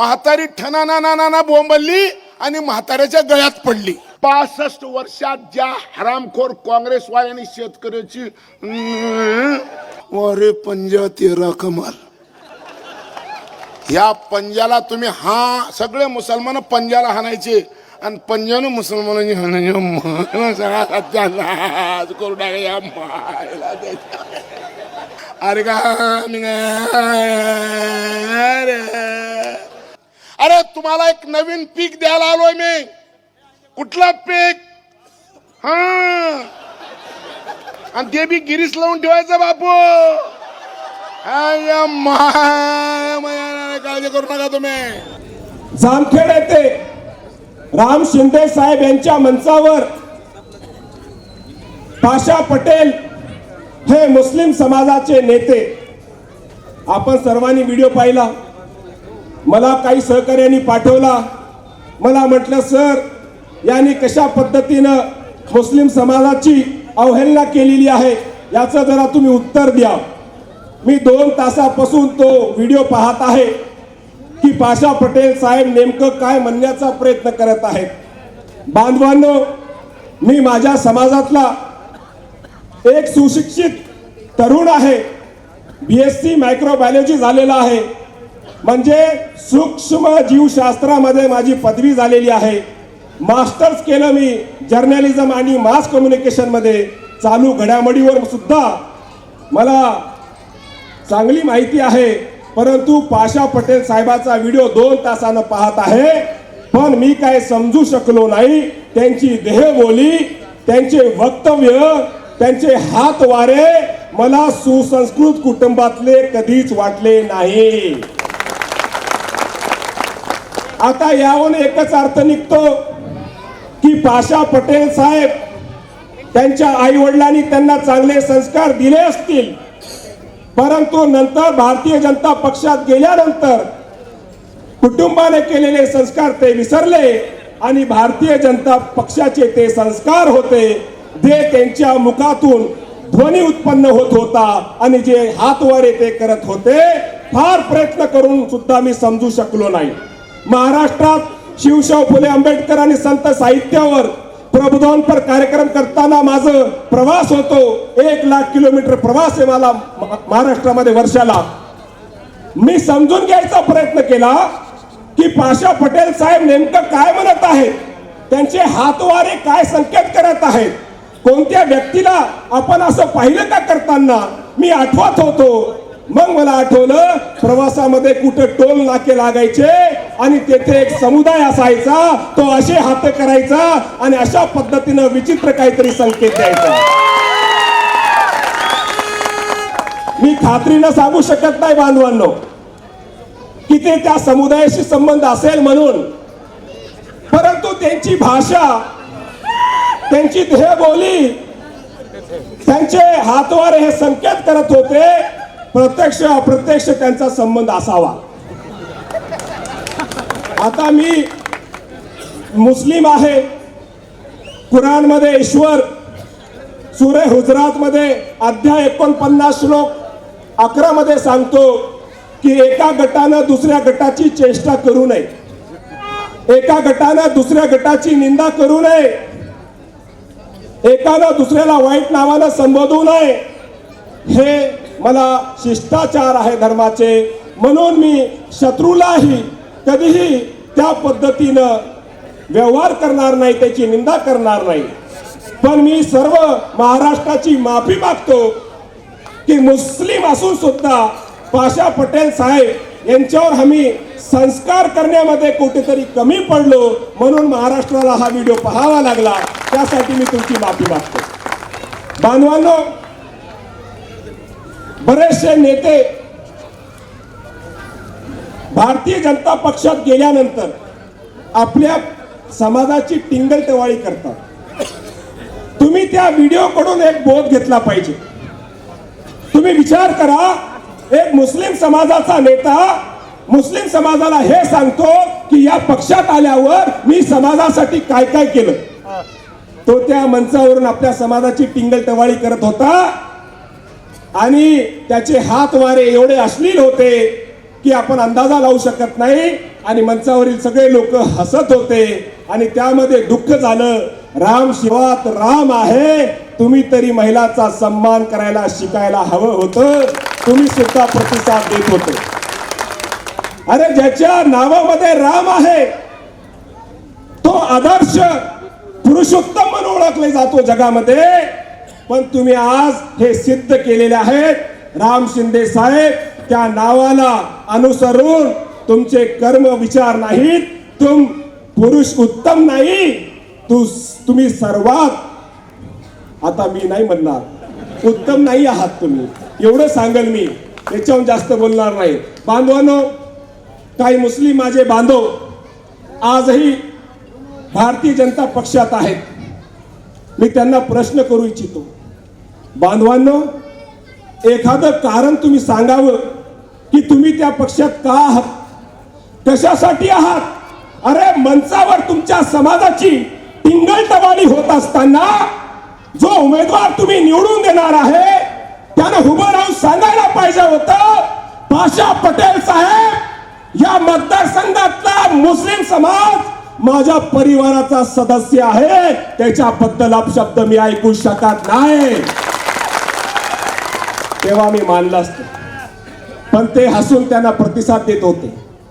म्हातारी ठना ना ना बोंबलली आणि म्हाताऱ्याच्या गळ्यात पडली. पासष्ट वर्षात ज्या हरामखोर काँग्रेसवाल्यांनी शेतकऱ्याची अरे पंजा तेरा कमाल. या पंजाला तुम्ही हा सगळे मुसलमान पंजाला हाणायचे. आणि पंजानं मुसलमानांनी हाणायचे. मला सगळा सत्यानाश करू टाका या. अरे का अरे तुम्हाला एक नवीन पीक द्यायला आलोय मी. कुठला पीक? हा. आणि ते बी गिरीस लावून ठेवायचं बापू. काळजी करू नका तुम्ही. जामखेड येथे राम शिंदे साहेब यांच्या मंचावर पाशा पटेल हे मुस्लिम समाजाचे नेते. आपण सर्वांनी व्हिडिओ पाहिला. मला काही सहकार्यांनी पाठवला. मला म्हटलं सर यांनी कशा पद्धतीनं मुस्लिम समाजाची अवहेलना केलेली आहे याचं जरा तुम्ही उत्तर द्या. मी दोन तासापासून तो व्हिडिओ पाहत आहे की पाशा पटेल साहेब नेमकं काय म्हणण्याचा प्रयत्न करत आहेत. बांधवांनो मी माझ्या समाजातला एक सुशिक्षित तरुण आहे. बी एस सी मायक्रोबायोलॉजी झालेला आहे. म्हणजे सूक्ष्म जीवशास्त्रामध्ये माझी पदवी झालेली आहे. मास्टर्स केलं मी जर्नलिझम आणि मास कम्युनिकेशनमध्ये चालू घडामोडीवर सुद्धा. मला चांगली माहिती आहे परंतु पाशा पटेल साहेबाचा व्हिडिओ दोन तासानं पाहत आहे. पण मी काय समजू शकलो नाही. त्यांची देहबोली त्यांचे वक्तव्य त्यांचे हात वारे मला सुसंस्कृत कुटुंबातले कधीच वाटले नाही. आता यावरून एकच अर्थ निघतो की पाशा पटेल साहेब त्यांच्या आई वडिलांनी त्यांना चांगले संस्कार दिले असतील. परंतु नंतर भारतीय जनता पक्षात गेल्यानंतर कुटुंबाने केलेले संस्कार ते विसरले आणि भारतीय जनता पक्षाचे ते संस्कार होते जे त्यांच्या मुखातून ध्वनी उत्पन्न होत होता आणि जे हातवारे ते करत होते फार प्रयत्न करून सुद्धा मी समजू शकलो नाही. महाराष्ट्रात शिवशाह फुले आंबेडकर आणि संत साहित्यावर प्रबोधनपर कार्यक्रम करताना माझं प्रवास होतो. एक लाख किलोमीटर प्रवास आहे मला महाराष्ट्रामध्ये वर्षाला. मी समजून घ्यायचा प्रयत्न केला की पाशा पटेल साहेब नेमकं काय म्हणत आहेत? त्यांचे हातवारे काय संकेत करत आहेत? कोणत्या व्यक्तीला आपण असं पाहिलं का करताना? मी आठवत होतो. मग मला आठवलं प्रवासामध्ये कुठं टोल नाके लागायचे आणि तेथे एक समुदाय असायचा तो असे हात करायचा आणि अशा पद्धतीनं विचित्र काहीतरी संकेत द्यायचा. मी खात्रीनं सांगू शकत नाही बांधवांनो की ते त्या समुदायाशी संबंध असेल म्हणून. परंतु त्यांची भाषा त्यांची देहबोली त्यांचे हातवारे हे संकेत करत होते प्रत्यक्ष अप्रत्यक्ष त्यांचा संबंध असावा. आता मी मुस्लिम आहे. कुराणमध्ये ईश्वर सुरे हुजरात मध्ये अध्याय एकोणपन्नास श्लोक अकरामध्ये सांगतो की एका गटानं दुसऱ्या गटाची चेष्टा करू नये. एका गटानं दुसऱ्या गटाची निंदा करू नये. एकानं दुसऱ्याला वाईट नावानं संबोधू नये. हे मला शिष्टाचार आहे धर्माचे म्हणून मी शत्रूलाही कधीही त्या पद्धतीनं व्यवहार करणार नाही त्याची निंदा करणार नाही. पण मी सर्व महाराष्ट्राची माफी मागतो की मुस्लिम असून सुद्धा पाशा पटेल साहेब यांच्यावर आम्ही संस्कार करण्यामध्ये कुठेतरी कमी पडलो म्हणून महाराष्ट्राला हा व्हिडिओ पाहावा लागला. त्यासाठी मी तुमची माफी मागतो. बांधवांनो बरेचसे नेते भारतीय जनता पक्षात गेल्यानंतर आपल्या समाजाची टिंगल करतात. तुम्ही त्या व्हिडिओ कडून एक बोध घेतला पाहिजे. तुम्ही विचार करा एक मुस्लिम समाजाचा नेता मुस्लिम समाजाला हे सांगतो की या पक्षात आल्यावर मी समाजासाठी काय काय केलं. तो त्या मंचावरून आपल्या समाजाची टिंगल टवाळी करत होता. आणि त्याचे हात वारे एवढे अश्लील होते की आपण अंदाजा लावू शकत नाही आणि मंचावरील सगळे लोक हसत होते आणि त्यामध्ये दुःख झालं राम शिवात राम आहे तुम्ही तरी महिलाचा सन्मान करायला शिकायला हवं होतं. तुम्ही सुद्धा प्रतिसाद देत होते. अरे ज्याच्या नावामध्ये राम आहे तो आदर्श पुरुषोत्तम म्हणून ओळखले जातो जगामध्ये. पण तुम्ही आज हे सिद्ध केलेले आहेत. राम शिंदे साहेब त्या नावाला अनुसरून तुमचे कर्म विचार नाहीत. तुम पुरुष उत्तम नाही. तू तुम्ही सर्वात आता मी नाही म्हणणार. उत्तम नाही आहात तुम्ही. एवढं सांगेल मी. याच्याहून जास्त बोलणार नाही. बांधवांनो काही मुस्लिम माझे बांधव आजही भारतीय जनता पक्षात आहेत. मी त्यांना प्रश्न करू इच्छितो. बांधवांनो एखादं कारण तुम्ही सांगावं की तुम्ही त्या पक्षात का आहात? कशासाठी आहात? अरे मंचावर तुमच्या समाजाची टिंगलटवाळी होत असताना जो उमेदवार तुम्ही निवडून देणार आहे त्यानं उभं राहून सांगायला पाहिजे होतं पाशा पटेल साहेब या मतदारसंघातला मुस्लिम समाज माझ्या परिवाराचा सदस्य आहे. त्याच्याबद्दल अपशब्द मी ऐकू शकत नाही. तेव्हा मी मानलं असतं. पण ते हसून त्यांना प्रतिसाद देतो